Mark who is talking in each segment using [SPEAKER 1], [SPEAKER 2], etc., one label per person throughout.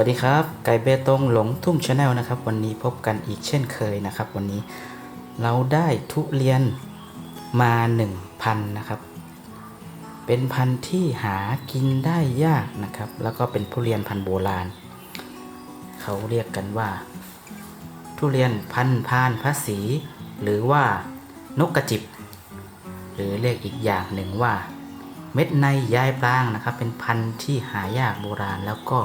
[SPEAKER 1] วัสดีครับ ไก่เบตงหลงทุ่งชาแนลนะครับ วันนี้พบกันอีกเช่นเคยนะครับ วันนี้เราได้ทุเรียนมา1พันนะครับ เป็นพันธุ์ที่หากินได้ยากนะครับ แล้วก็เป็นทุเรียนพันธุ์โบราณ เขาเรียกกันว่า ทุเรียนพันธุ์พานพระศีหรือว่านกกระจิบ หรือเรียกอีกอย่างหนึ่งว่า เม็ดในยายปรางนะครับ เป็นพันธุ์ที่หายากโบราณแล้วก็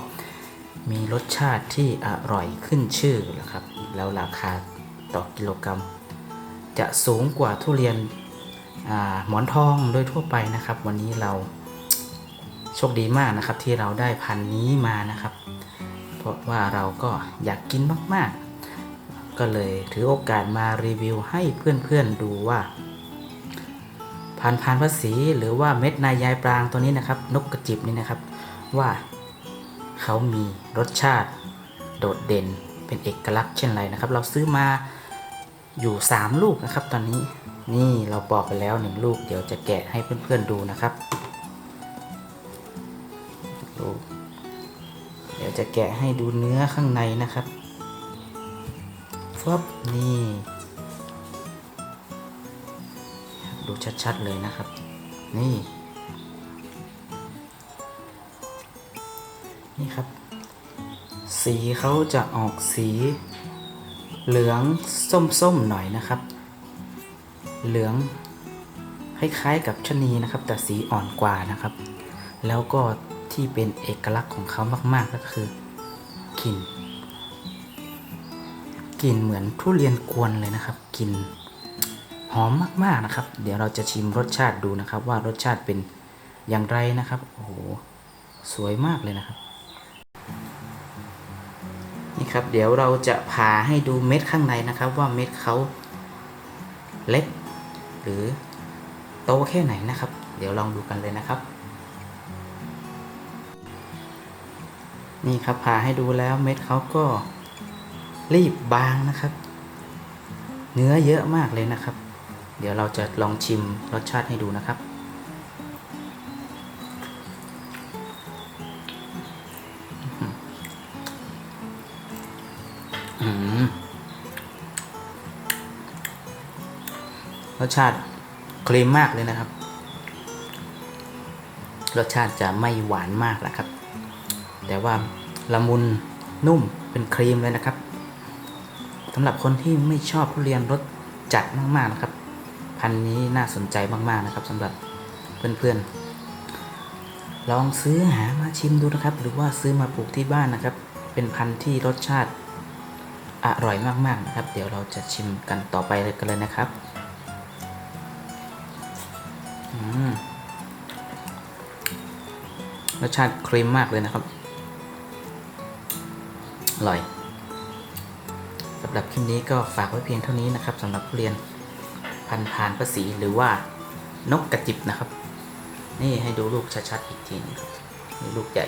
[SPEAKER 1] มีรสชาติที่อร่อยขึ้นชื่อนะครับ แล้วราคาต่อกิโลกรัม จะสูงกว่าทุเรียนหมอนทองโดยทั่วไปนะครับ วันนี้เราโชคดีมากนะครับที่เราได้พันธุ์นี้มานะครับ เพราะว่าเราก็อยากกินมาก ๆ ก็เลยถือโอกาสมารีวิวให้เพื่อน ๆ ดูว่าพันธุ์พานภาษีหรือว่าเม็ดนายยายปรางตัวนี้นะครับ นกกระจิบนี่นะครับว่า เขามีรสชาติโดดเด่นเป็นเอกลักษณ์เช่นไรนะครับ เราซื้อมาอยู่ 3 ลูกนะครับ ตอนนี้นี่เราปอกไปแล้วหนึ่งลูก เดี๋ยวจะแกะให้เพื่อนๆดูนะครับลูกเดี๋ยวจะแกะให้ดูเนื้อข้างในนะครับฟบนี่ดูชัดๆเลยนะครับ นี่ นี่ครับ สีเขาจะออกสีเหลืองส้มๆหน่อยนะครับ เหลืองคล้ายๆกับชะนีนะครับ แต่สีอ่อนกว่านะครับ แล้วก็ที่เป็นเอกลักษณ์ของเขามากๆก็คือกลิ่นกลิ่นเหมือนทุเรียนกวนเลยนะครับกลิ่นหอมมากๆนะครับ เดี๋ยวเราจะชิมรสชาติดูนะครับ ว่ารสชาติเป็นอย่างไรนะครับ โอ้โห สวยมากเลยนะครับ ครับ เดี๋ยวเราจะผ่าให้ดูเม็ดข้างในนะครับ ว่าเม็ดเขาเล็ก หรือโตแค่ไหนนะครับ เดี๋ยวลองดูกันเลยนะครับ นี่ครับผ่าให้ดูแล้วเม็ดเขาก็รีบบางนะครับ เนื้อเยอะมากเลยนะครับ เดี๋ยวเราจะลองชิมรสชาติให้ดูนะครับ รสชาติครีมมากเลยนะครับ รสชาติจะไม่หวานมากนะครับ แต่ว่าละมุนนุ่มเป็นครีมเลยนะครับสำหรับคนที่ไม่ชอบทุเรียนรสจัดมากๆนะครับ พันนี้น่าสนใจมากๆนะครับสำหรับเพื่อนๆ ลองซื้อหามาชิมดูนะครับ หรือว่าซื้อมาปลูกที่บ้านนะครับ เป็นพันธุ์ที่รสชาติ อร่อยมากๆนะครับ เดี๋ยวเราจะชิมกันต่อไปเลยกันเลยนะครับรสชาติครีมมากเลยนะครับ อร่อยสำหรับคลิปนี้ก็ฝากไว้เพียงเท่านี้นะครับสำหรับเรียนพันธุ์พานประสีหรือว่านกกระจิบนะครับ นี่ให้ดูลูกชัดๆอีกทีนึงครับลูกใหญ่